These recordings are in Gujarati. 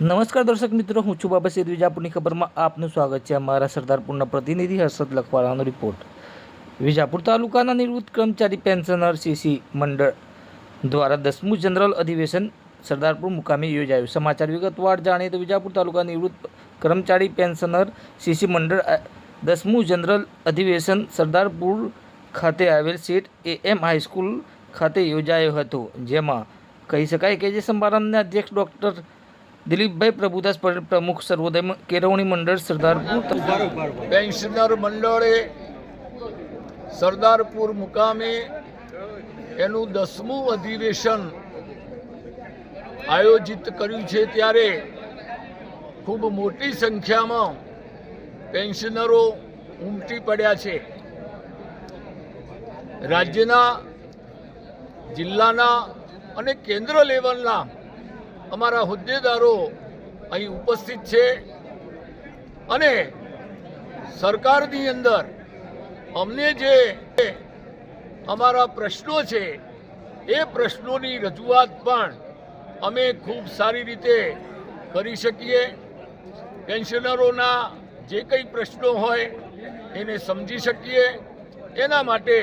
નમસ્કાર દર્શક મિત્રો, હું છું બાબા સિદ્ધ વિજાપુરની ખબરમાં આપનું સ્વાગત છે. અમારા સરદારપુરના પ્રતિનિધિ હર્ષદ લખવાળાનો રિપોર્ટ વિજાપુર તાલુકાના નિવૃત્ત કર્મચારી પેન્શનર સીસી મંડળ દ્વારા દસમું જનરલ અધિવેશન સરદારપુર મુકામે યોજાયું. સમાચાર વિગતવાર જાણીએ તો વિજાપુર તાલુકા નિવૃત્ત કર્મચારી પેન્શનર સીસી મંડળ દસમું જનરલ અધિવેશન સરદારપુર ખાતે આવેલ સેટ એ એમ હાઈસ્કૂલ ખાતે યોજાયો હતો. જેમાં કહી શકાય કે જે સમારંભના અધ્યક્ષ ડૉક્ટર દિલીપભાઈ પ્રભુદાસ પ્રમુખ સર્વોદય કેળવણી મંડળ સરદારપુર પેન્શનર મંડળે સરદારપુર મુકામે એનું દસમું અધિવેશન આયોજિત કર્યું છે ત્યારે ખૂબ મોટી સંખ્યામાં પેન્શનરો ઉમટી પડ્યા છે. રાજ્યના જિલ્લાના અને કેન્દ્ર લેવલના અમારા હોદ્દેદારો અહીં ઉપસ્થિત છે અને સરકારની અંદર અમને જે અમારા પ્રશ્નો છે, એ પ્રશ્નોની રજૂઆત પણ અમે ખૂબ સારી રીતે કરી શકીએ. પેન્શનરોના જે કંઈ પ્રશ્નો હોય, એને સમજી શકીએ. એના માટે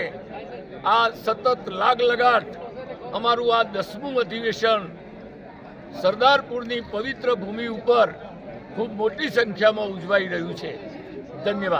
આ સતત લાગ લગાટ અમારું આ દસમું અધિવેશન સરદારપુરની પવિત્ર ભૂમિ ઉપર ખૂબ મોટી સંખ્યામાં ઉજવાઈ રહ્યું છે. ધન્યવાદ.